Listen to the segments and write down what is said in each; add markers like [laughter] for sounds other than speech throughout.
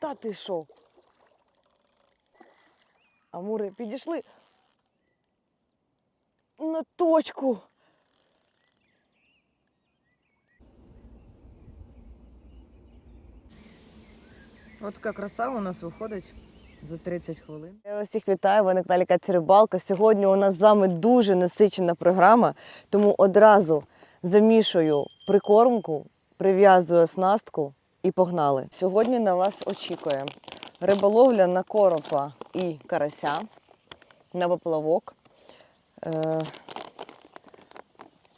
Та ти що? Амури підійшли на точку. От така краса у нас виходить за 30 хвилин. Я вас всіх вітаю, ви на каналі Катя Рибалка. Сьогодні у нас з вами дуже насичена програма, тому одразу замішую прикормку, прив'язую оснастку і погнали. Сьогодні на вас очікує риболовля на коропа і карася, на поплавок. Е,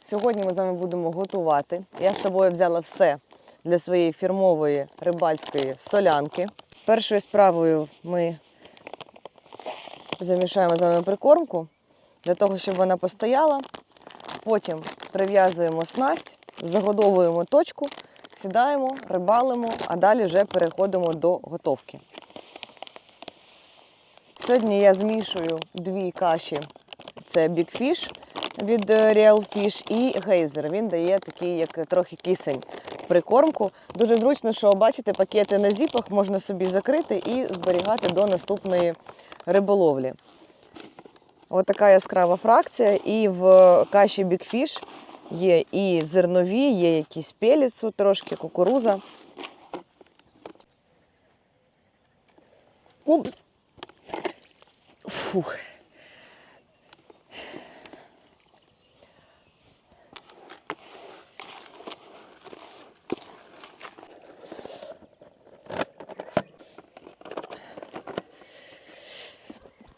Сьогодні ми з вами будемо готувати. Я з собою взяла все для своєї фірмової рибальської солянки. Першою справою ми замішаємо з вами прикормку для того, щоб вона постояла. Потім прив'язуємо снасть, загодовуємо точку, сідаємо, рибалимо, а далі вже переходимо до готовки. Сьогодні я змішую дві каші. Це Big Fish від е, Real Fish і гейзер. Він дає такий, як трохи кисень прикормку. Дуже зручно, що бачите, пакети на зіпах можна собі закрити і зберігати до наступної риболовлі. Ось така яскрава фракція. І в каші Big Fish є і зернові, є якісь пеліцу, трошки кукуруза. Упс. Фух.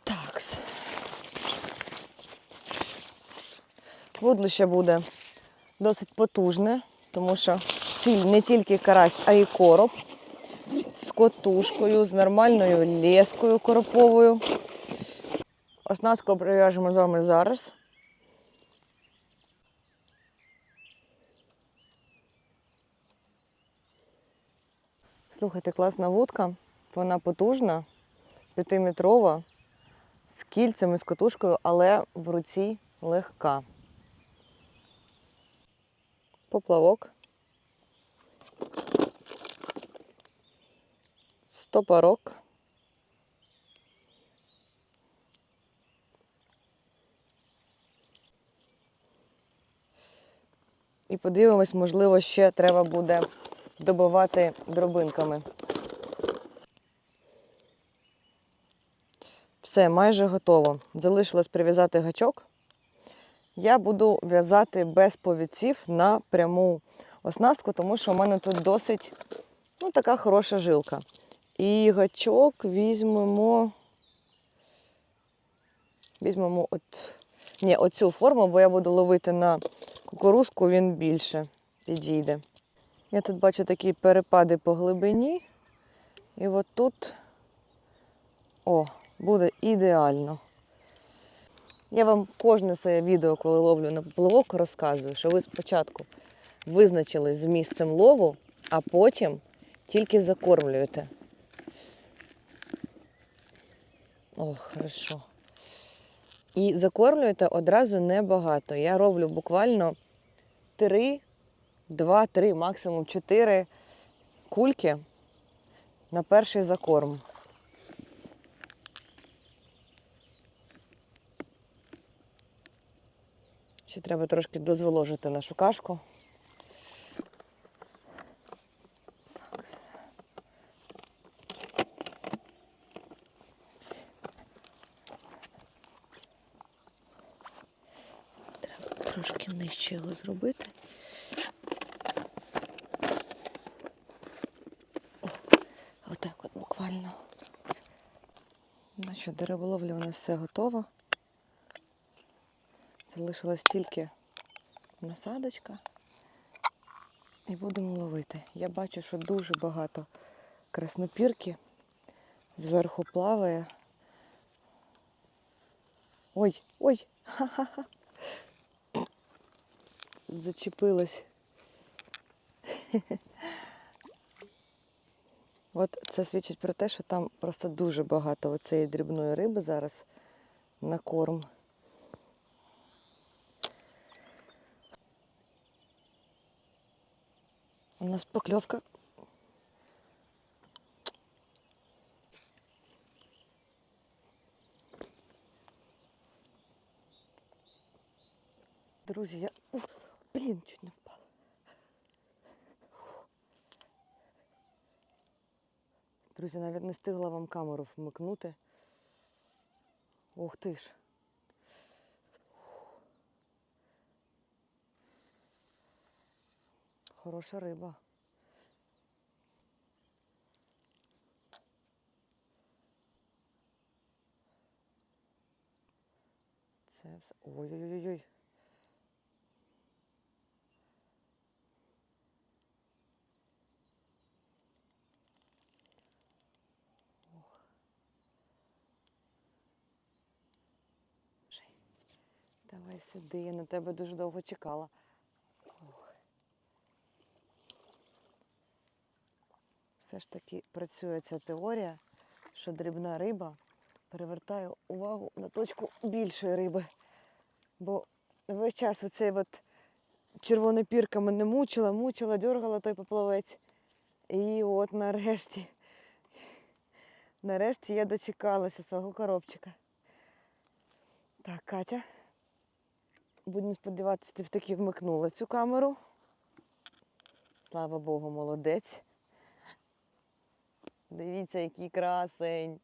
Такс. Буде досить потужне, тому що ціль не тільки карась, а й короб з котушкою, з нормальною лескою короповою. Оснастку прив'яжемо з вами зараз. Слухайте, класна вудка, вона потужна, п'ятиметрова, з кільцями, з котушкою, але в руці легка. Поплавок. Стопорок. І подивимось, можливо, ще треба буде добивати дробинками. Все, майже готово. Залишилось прив'язати гачок. Я буду в'язати без повідців на пряму оснастку, тому що у мене тут досить ну, така хороша жилка. І гачок візьмемо. Візьмемо от, ні, оцю форму, бо я буду ловити на кукурузку, він більше підійде. Я тут бачу такі перепади по глибині. І от тут о, буде ідеально. Я вам кожне своє відео, коли ловлю на поплавок, розказую, що ви спочатку визначились з місцем лову, а потім тільки закормлюєте. О, хорошо. І закормлюєте одразу небагато. Я роблю буквально 3, 2, 3, максимум 4 кульки на перший закорм. Ще треба трошки дозволожити нашу кашку. Треба трошки нижче його зробити. Отак от буквально. Ну що, до риболовлі у нас все готово. Залишилась тільки насадочка. І будемо ловити. Я бачу, що дуже багато краснопірки зверху плаває. Ой, ой! Ха-ха-ха. Зачепилась. От це свідчить про те, що там просто дуже багато оцеї дрібної риби зараз на корм. У нас покльовка. Друзі, я... Уф, блін, чуть не впала. Друзі, навіть не встигла вам камеру вмикнути. Ух ти ж. Хороша риба. Це все. Ой-ой-ой. Ох. Жень, Давай сюди, я на тебе дуже довго чекала. Все ж таки працює ця теорія, що дрібна риба перевертає увагу на точку більшої риби. Бо весь час оцей от червона пірка мене мучила, мучила, дергала той поплавець. І от нарешті, нарешті я дочекалася свого коробчика. Так, Катя. Будемо сподіватися, ти таки вмикнула цю камеру. Слава Богу, молодець. Дивіться, який красень.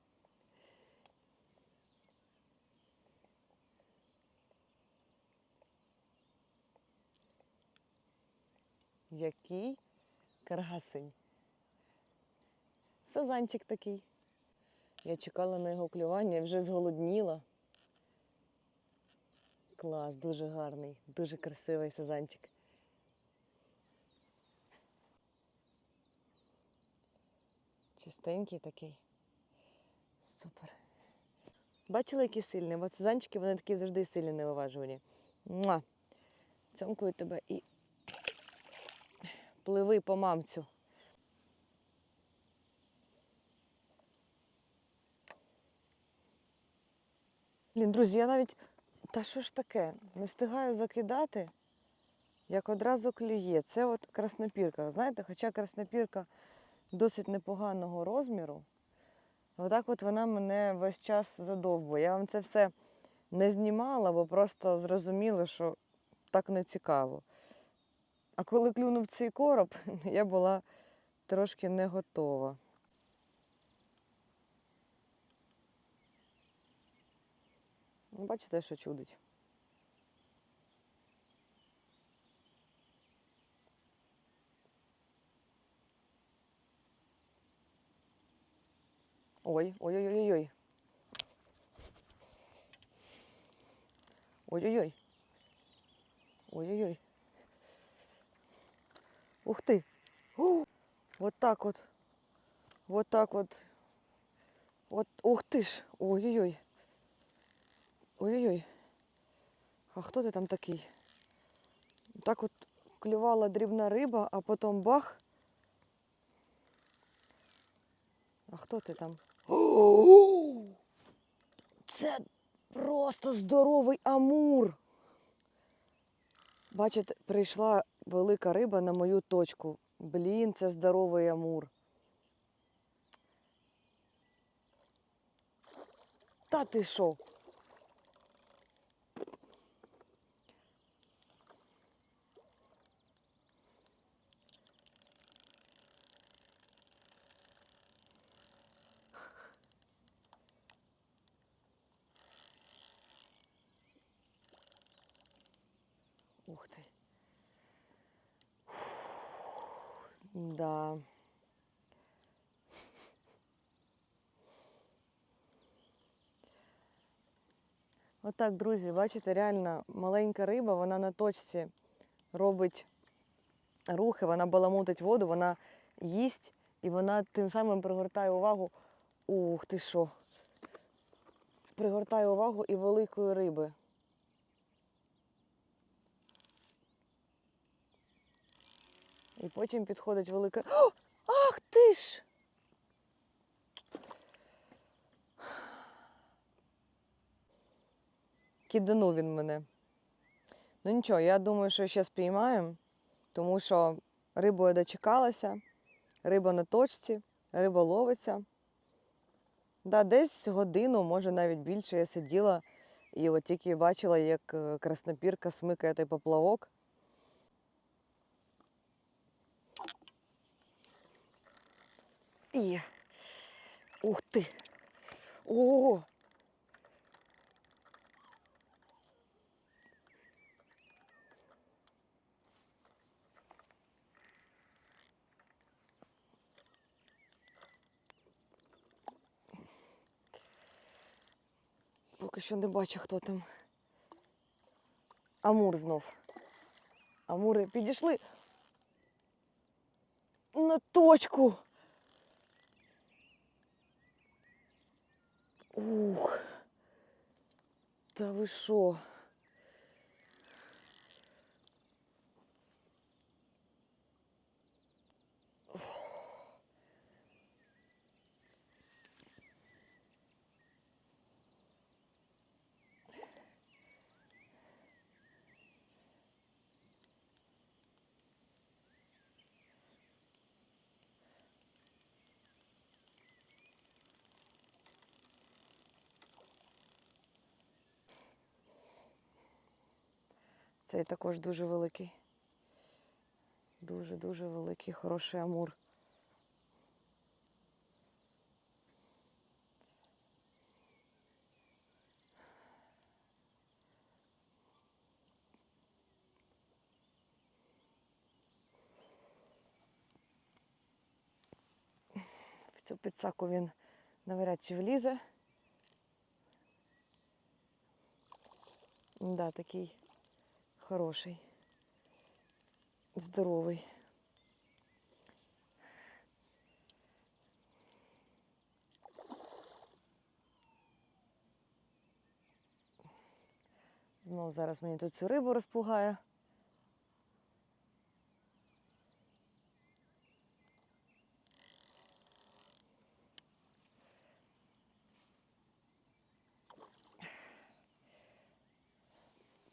Який красень. Сазанчик такий. Я чекала на його клювання і вже зголодніла. Клас, дуже гарний, дуже красивий сазанчик. Чистенький такий. Супер. Бачила, які сильні? Бо сазанчики вони такі завжди сильні невиважувані. Цьомкую тебе і пливи по мамцю. Блін, друзі, я навіть. Та що ж таке? Не встигаю закидати, як одразу клює. Це от краснопірка. Знаєте, хоча краснопірка досить непоганого розміру, отак от вона мене весь час задовбує. Я вам це все не знімала, бо просто зрозуміла, що так не цікаво. А коли клюнув цей короб, [laughs] я була трошки не готова. Ну, бачите, що чудить. Ой, ой-ой-ой-ой. Ой-ой-ой. Ой-ой-ой. Ух ты! У, Вот так вот. Вот так вот. Вот, ух ты ж! Ой-ой-ой. Ой-ой-ой. А хто ти там такий? Так от клювала дрібна риба, а потім бах. А хто ти там? [gasps] Це просто здоровий амур. Бачите, прийшла велика риба на мою точку. Блін, це здоровий амур. Та ти що? Ух ти. Да. Отак, друзі, бачите, реально маленька риба, вона на точці робить рухи, вона баламутить воду, вона їсть і вона тим самим пригортає увагу. Ух ти що. Пригортає увагу і великої риби. І потім підходить велика. О! Ах ти ж! Киданув він мене. Ну нічого, я думаю, що ще спіймаємо, тому що рибу я дочекалася, риба на точці, риба ловиться. Да, десь годину, може навіть більше, я сиділа, І от тільки бачила, як е, краснопірка смикає той поплавок. Є. Ух ти. Ого. Поки що не бачу, хто там. Амур знов. Амури підійшли на точку. Ух. Та ви що? Цей також дуже великий. Дуже-дуже великий, хороший амур. В цю підсаку він навряд чи влізе. Да, такий хороший, здоровий. Знову зараз мені тут цю рибу розпугає.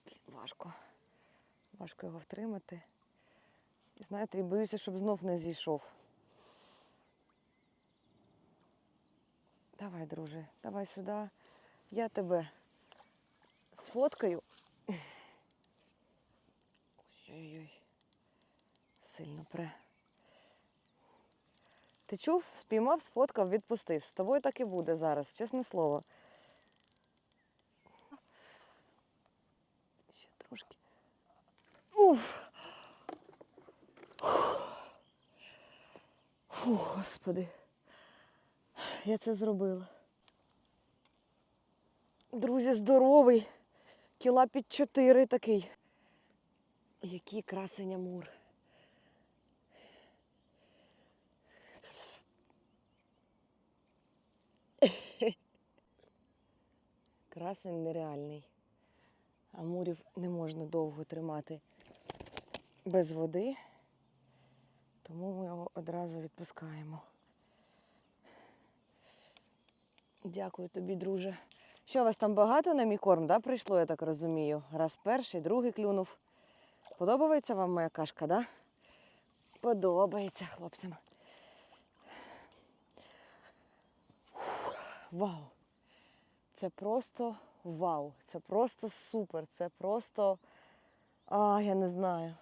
Блін, важко. Важко його втримати. І знаєте, і боюся, щоб знов не зійшов. Давай, друже, давай сюди. Я тебе сфоткаю. Ой-ой-ой. Сильно пре. Ти чув, спіймав, сфоткав, відпустив. З тобою так і буде зараз, чесне слово. Ще трошки. Уф. Фу, господи. Я це зробила. Друзі, здоровий. Кіла під чотири такий. Який красень амур. Красень нереальний. Амурів не можна довго тримати без води, тому ми його одразу відпускаємо. Дякую тобі, друже. Що у вас там багато на мій корм, да, прийшло, я так розумію? Раз перший, другий клюнув. Подобається вам моя кашка, да? Подобається хлопцям. Вау! Це просто вау! Це просто супер! Це просто. А, я не знаю.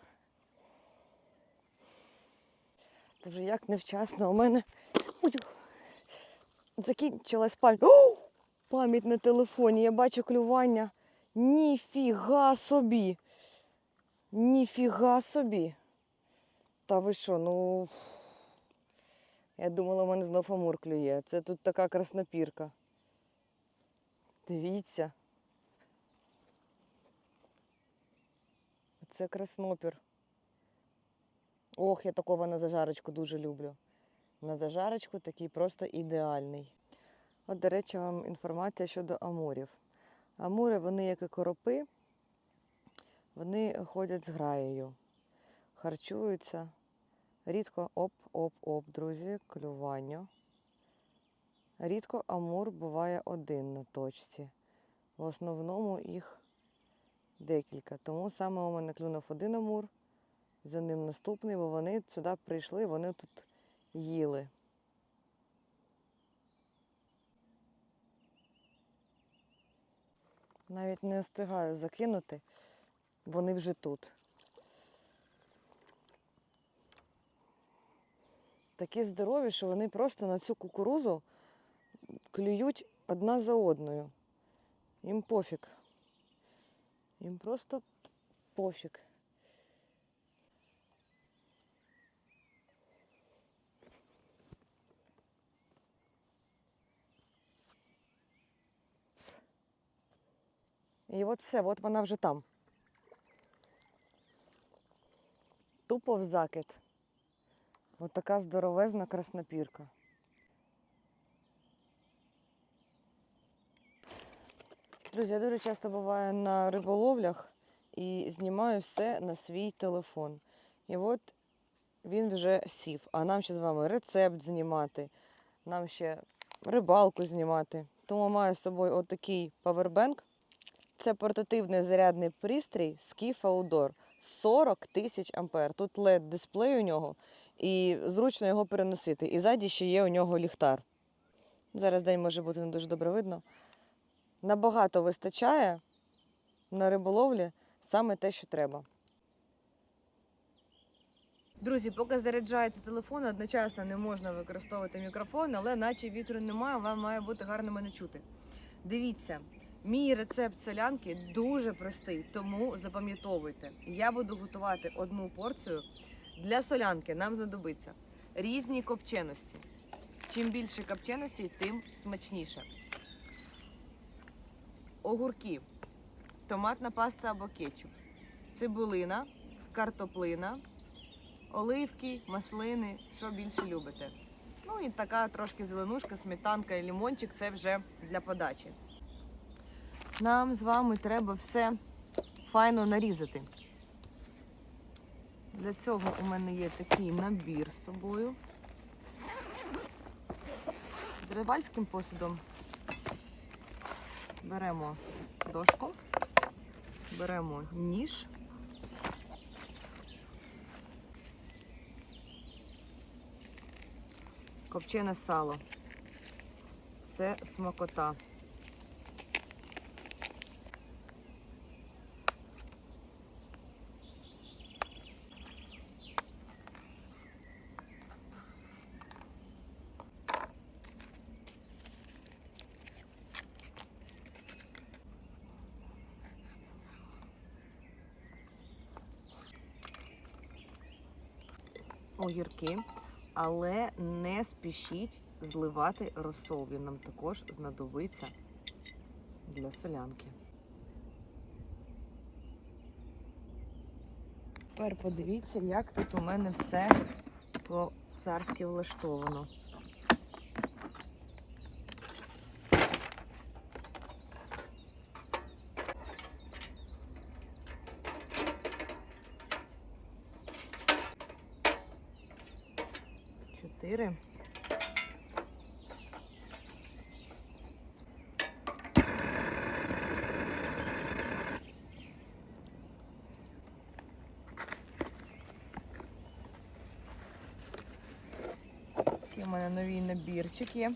Дуже як невчасно у мене закінчилась пам'ять. Пам'ять на телефоні. Я бачу клювання. Ніфіга собі. Ніфіга собі. Та ви що, ну. Я думала, у мене знов амур клює. Це тут така краснопірка. Дивіться. Це краснопір. Ох, я такого на зажарочку дуже люблю. На зажарочку такий просто ідеальний. От, до речі, вам інформація щодо амурів. Амури, вони, як і коропи, вони ходять з граєю, харчуються. Рідко оп-оп-оп, друзі, клювання. Рідко амур буває один на точці. В основному їх декілька. Тому саме у мене клюнув один амур, за ним наступний, бо вони сюди прийшли, вони тут їли. Навіть не встигаю закинути, вони вже тут. Такі здорові, що вони просто на цю кукурузу клюють одна за одною. Їм пофіг. Їм просто пофіг. І от все, от вона вже там. Тупо в закид. От така здоровезна краснопірка. Друзі, я дуже часто буваю на риболовлях і знімаю все на свій телефон. І от він вже сів. А нам ще з вами рецепт знімати, нам ще рибалку знімати. Тому маю з собою отакий павербенк. Це портативний зарядний пристрій Skiff Outdoor 40 тисяч ампер. Тут led дисплей у нього і зручно його переносити. І ззаді ще є у нього ліхтар. Зараз день може бути не дуже добре видно. Набагато вистачає на риболовлі саме те, що треба. Друзі, поки заряджається телефон, одночасно не можна використовувати мікрофон, але наче вітру немає, вам має бути гарно мене чути. Дивіться, мій рецепт солянки дуже простий, тому запам'ятовуйте. Я буду готувати одну порцію. Для солянки нам знадобиться різні копченості. Чим більше копченостей, тим смачніше. Огурки, томатна паста або кетчуп, цибулина, картоплина, оливки, маслини, що більше любите. Ну і така трошки зеленушка, сметанка і лимончик це вже для подачі. Нам з вами треба все файно нарізати. Для цього у мене є такий набір з собою. З рибальським посудом беремо дошку, беремо ніж. Копчене сало. Це смакота. Огірки, але не спішіть зливати розсол. Він нам також знадобиться для солянки. Тепер подивіться, як тут у мене все по-царськи влаштовано. Чотири. Такий у мене новий набірчик є.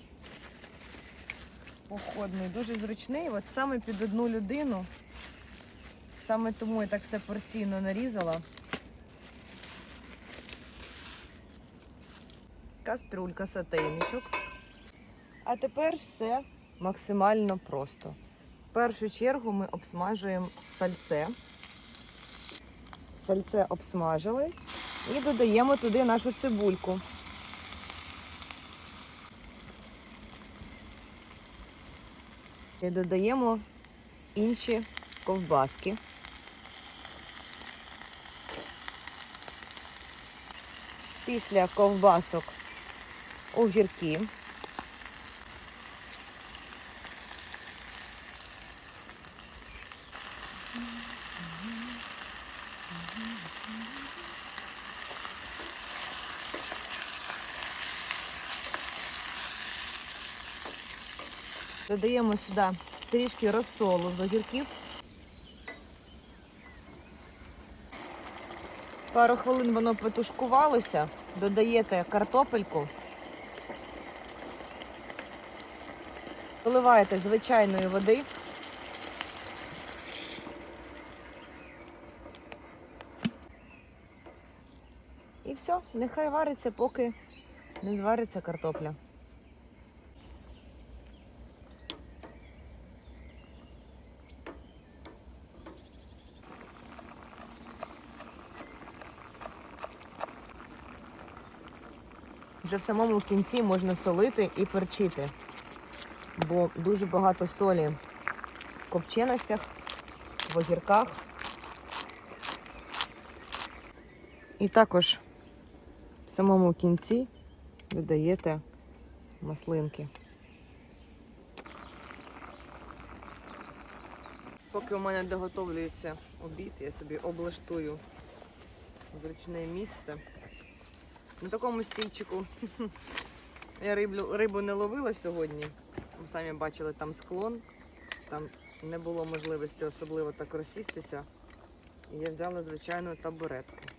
Походний, дуже зручний. От саме під одну людину. Саме тому я так все порційно нарізала. Каструлька, сотейничок. А тепер все максимально просто. В першу чергу ми обсмажуємо сальце. Сальце обсмажили і додаємо туди нашу цибульку. І додаємо інші ковбаски. Після ковбасок огірки. Додаємо сюди трішки розсолу з огірків. Пару хвилин воно потушкувалося, додаєте картопельку, виливаєте звичайної води. І все, нехай вариться, поки не звариться картопля. Вже в самому кінці можна солити і перчити, бо дуже багато солі в копченостях, в огірках. І також в самому кінці додаєте маслинки. Поки у мене доготовлюється обід, я собі облаштую зручне місце. На такому стільчику [laughs] я риблю, рибу не ловила сьогодні. Ви самі бачили там склон, там не було можливості особливо так розсістися. І я взяла звичайну табуретку.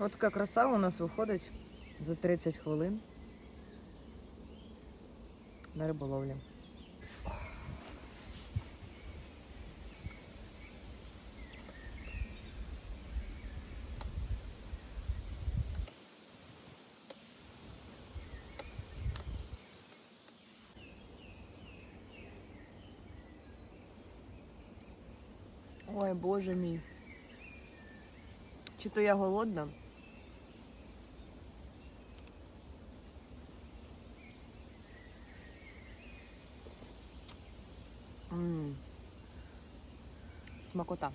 От така краса у нас виходить за 30 хвилин на риболовлі. Ой, боже мій. Чи то я голодна? Смакота.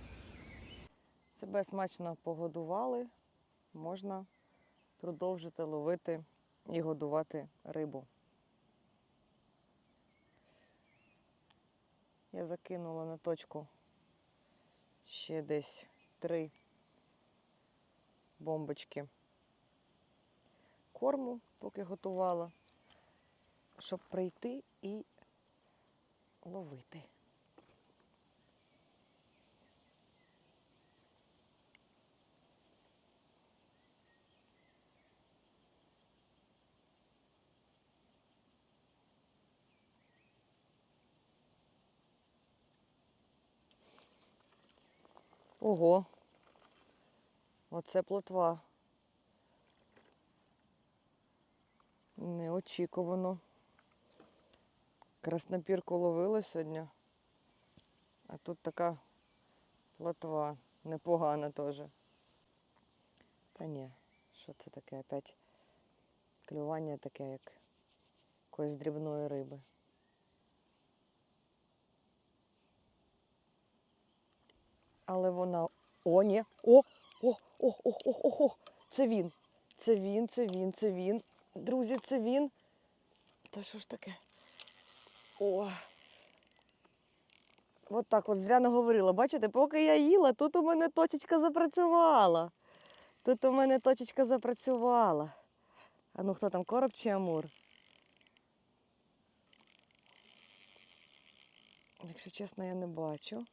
Себе смачно погодували, можна продовжити ловити і годувати рибу. Я закинула на точку ще десь три бомбочки корму, поки готувала, щоб прийти і ловити. Ого, оце плотва. Неочікувано. Краснопірку ловили сьогодні. А тут така плотва. Непогана теж. Та ні, що це таке? Опять клювання таке, як якоїсь дрібної риби. Але вона. О, ні. О! О! О! О! О! О! О! Це він. Це він, це він, це він. Друзі, це він. Та що ж таке? О. От так от зря не говорила. Бачите, поки я їла, тут у мене точечка запрацювала. Тут у мене точечка запрацювала. А ну хто там, короб чи амур? Якщо чесно, я не бачу.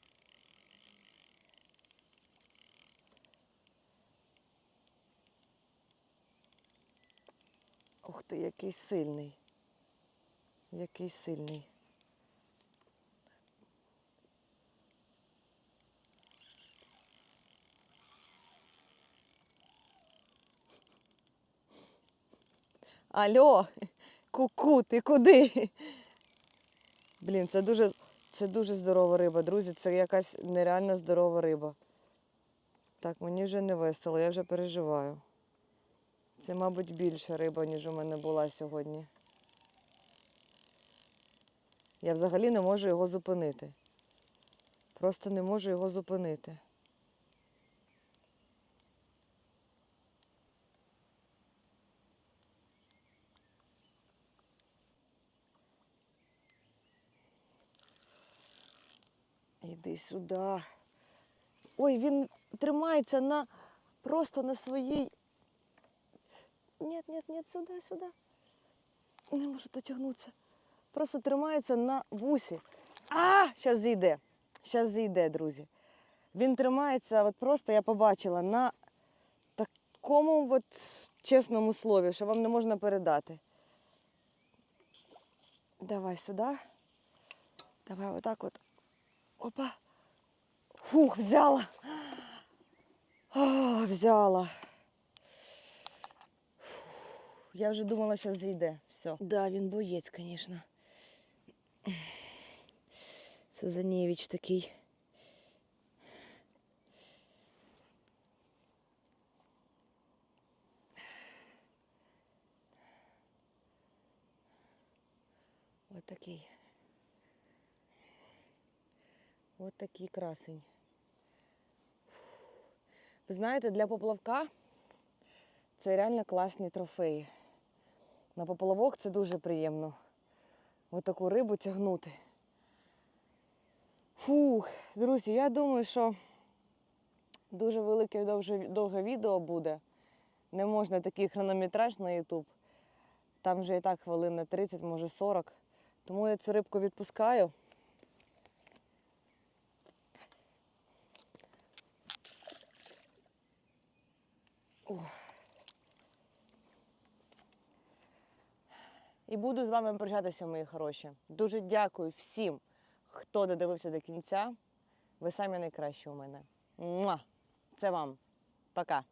Ух ти, який сильний. Який сильний. Алло, ку-ку, ти куди? Блін, це дуже, це дуже здорова риба, друзі. Це якась нереально здорова риба. Так, мені вже не весело, я вже переживаю. Це, мабуть, більша риба, ніж у мене була сьогодні. Я взагалі не можу його зупинити. Просто не можу його зупинити. Іди сюди. Ой, він тримається на просто на своїй ні, ні, ні, сюди, сюди. Не можу дотягнутися. Просто тримається на вусі. А! Зараз зійде. Зараз зійде, друзі. Він тримається, от просто я побачила, на такому от чесному слові, що вам не можна передати. Давай сюди. Давай отак от. Опа. Фух, взяла. О, взяла. Я вже думала, що зійде. Все. Да, він боєць, звісно. Це Занєвич такий. Ось такий. Ось такий красень. Ви знаєте, для поплавка це реально класні трофеї. На поплавок це дуже приємно. Ось таку рибу тягнути. Фух, друзі, я думаю, що дуже велике довге, довге відео буде. Не можна такий хронометраж на YouTube. Там вже і так хвилин на 30, може 40. Тому я цю рибку відпускаю. І буду з вами прощатися, мої хороші. Дуже дякую всім, хто додивився до кінця. Ви самі найкращі у мене. Муа! Це вам. Пока.